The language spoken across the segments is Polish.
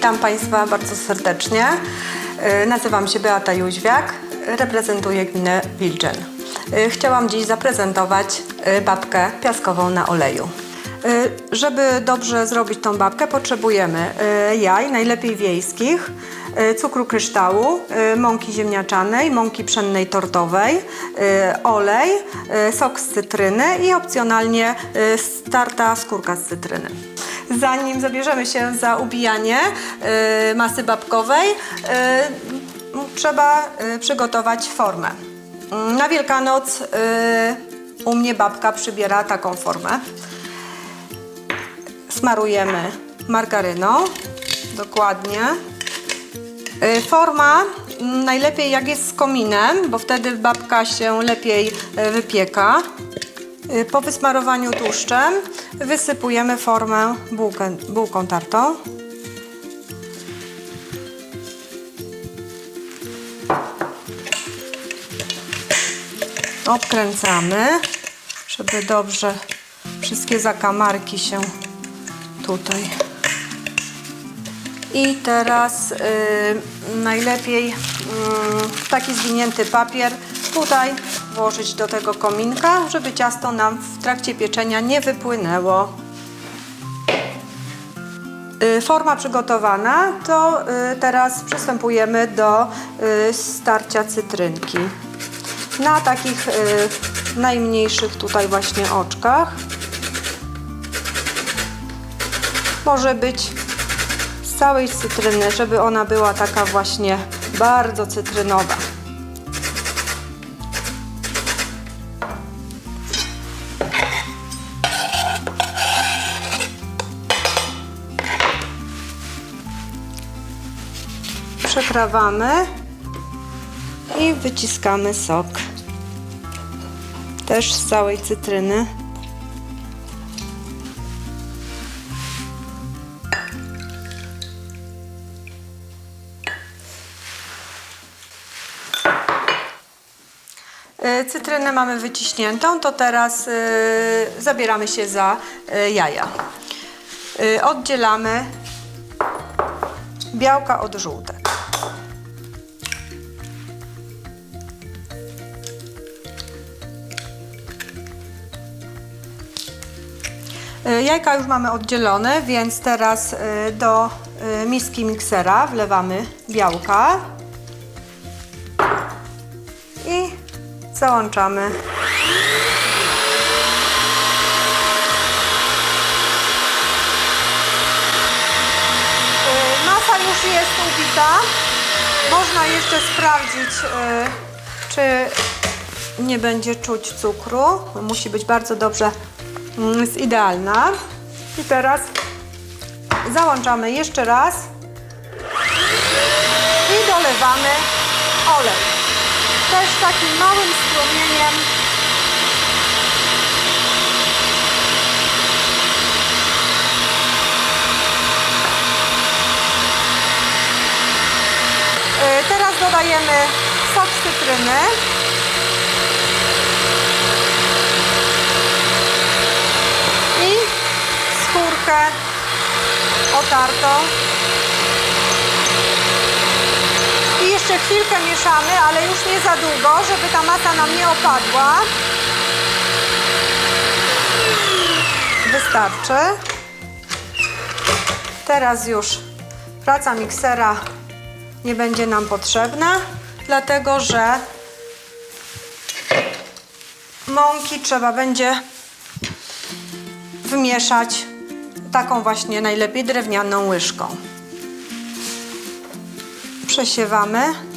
Witam Państwa bardzo serdecznie. E, Nazywam się Beata Jóźwiak, reprezentuję gminę Wilczyn. E, Chciałam dziś zaprezentować e, babkę piaskową na oleju. Żeby dobrze zrobić tą babkę potrzebujemy jaj, najlepiej wiejskich, cukru kryształu, mąki ziemniaczanej, mąki pszennej tortowej, olej, sok z cytryny i opcjonalnie starta skórka z cytryny. Zanim zabierzemy się za ubijanie e, masy babkowej, m, trzeba e, przygotować formę. Mm, Na Wielkanoc e, u mnie babka przybiera taką formę. Smarujemy margaryną, dokładnie. Y, Forma mm, najlepiej jak jest z kominem, bo wtedy babka się lepiej y, wypieka. Y, Po wysmarowaniu tłuszczem wysypujemy formę bułkę, bułką tartą. Obkręcamy, żeby dobrze wszystkie zakamarki się tutaj i teraz y, najlepiej y, taki zwinięty papier tutaj włożyć do tego kominka, żeby ciasto nam w trakcie pieczenia nie wypłynęło. Y, Forma przygotowana, to y, teraz przystępujemy do y, starcia cytrynki. Na takich najmniejszych tutaj właśnie oczkach. Może być z całej cytryny, żeby ona była taka właśnie bardzo cytrynowa. Przekrawamy i wyciskamy sok. Też z całej cytryny. Y, Cytrynę mamy wyciśniętą, to teraz y, zabieramy się za y, jaja. Y, oddzielamy białka od żółtek. Jajka już mamy oddzielone, więc teraz y, do y, miski miksera wlewamy białka i załączamy. Masa już jest ubita. Można jeszcze sprawdzić, czy nie będzie czuć cukru. Musi być bardzo dobrze jest idealna. I teraz załączamy jeszcze raz i dolewamy olej. Też takim małym strumieniem. Y, Teraz dodajemy sok cytryny. I skórkę otartą. I jeszcze chwilkę mieszamy, ale już nie za długo, żeby ta masa nam nie opadła. Wystarczy. Teraz już praca miksera nie będzie nam potrzebna, dlatego że mąki trzeba będzie wymieszać taką właśnie najlepiej drewnianą łyżką. Przesiewamy.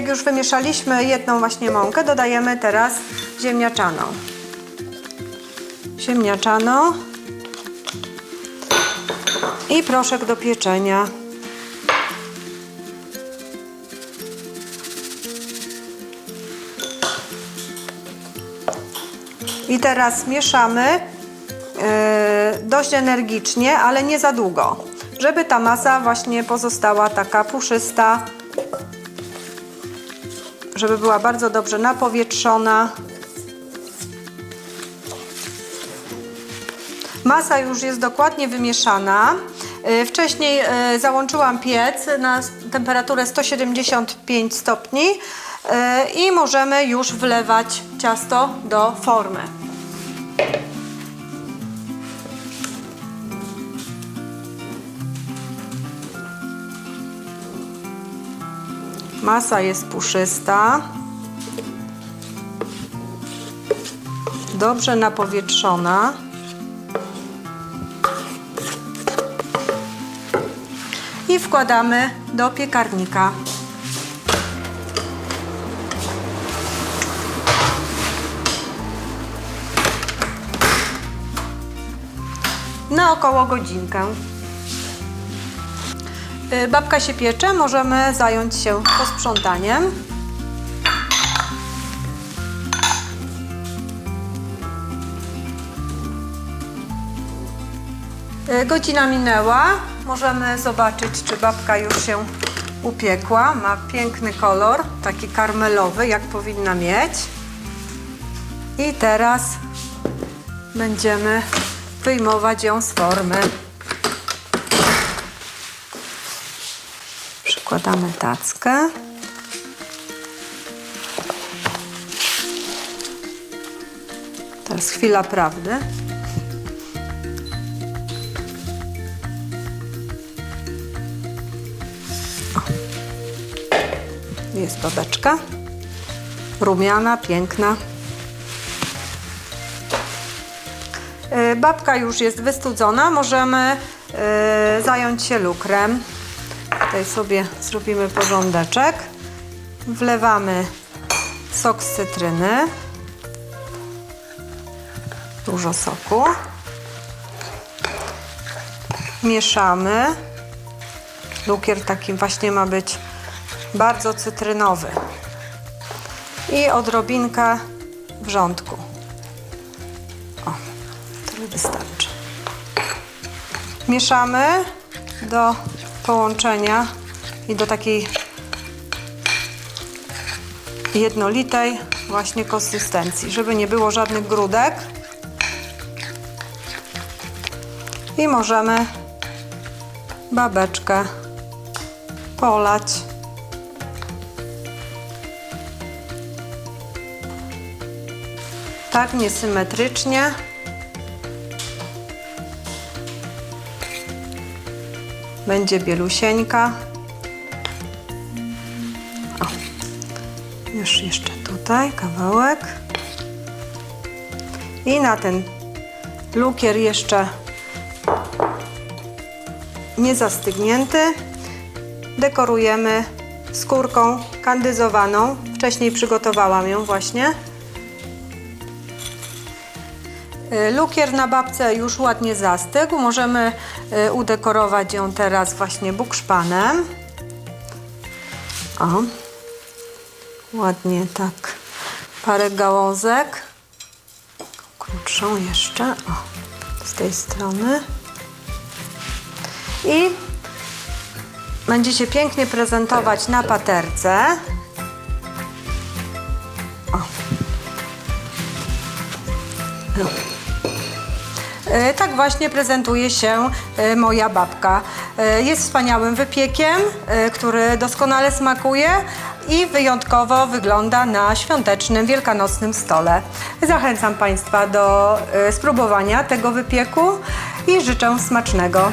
Jak już wymieszaliśmy jedną właśnie mąkę, dodajemy teraz ziemniaczaną. Ziemniaczaną i proszek do pieczenia. I teraz mieszamy e, dość energicznie, ale nie za długo, żeby ta masa właśnie pozostała taka puszysta, żeby była bardzo dobrze napowietrzona. Masa już jest dokładnie wymieszana. E, Wcześniej e, załączyłam piec na temperaturę 175 stopni e, i możemy już wlewać ciasto do formy. Masa jest puszysta. Dobrze napowietrzona. I wkładamy do piekarnika. Na około godzinkę. Y, Babka się piecze, możemy zająć się posprzątaniem. Y, Godzina minęła. Możemy zobaczyć, czy babka już się upiekła. Ma piękny kolor, taki karmelowy, jak powinna mieć. I teraz będziemy wyjmować ją z formy. Przykładamy tackę. Teraz chwila prawdy. Jest babeczka. Rumiana, piękna. Y, Babka już jest wystudzona. Możemy y, zająć się lukrem. Tutaj sobie zrobimy porządeczek. Wlewamy sok z cytryny. Dużo soku. Mieszamy. Lukier taki właśnie ma być bardzo cytrynowy. I odrobinkę wrzątku. O, tyle wystarczy. Mieszamy do połączenia i do takiej jednolitej właśnie konsystencji, żeby nie było żadnych grudek. I możemy babeczkę polać. Tak niesymetrycznie. Będzie bielusieńka. O. Już jeszcze tutaj kawałek. I na ten lukier jeszcze nie zastygnięty dekorujemy skórką kandyzowaną. Wcześniej przygotowałam ją właśnie. Lukier na babce już ładnie zastygł. Możemy y, udekorować ją teraz właśnie bukszpanem. O. Ładnie tak. Parę gałązek. Krótszą jeszcze. O. Z tej strony. I będzie się pięknie prezentować na paterce. O. No. E, Tak właśnie prezentuje się e, moja babka. E, Jest wspaniałym wypiekiem, który doskonale smakuje i wyjątkowo wygląda na świątecznym, wielkanocnym stole. Zachęcam Państwa do spróbowania tego wypieku i życzę smacznego.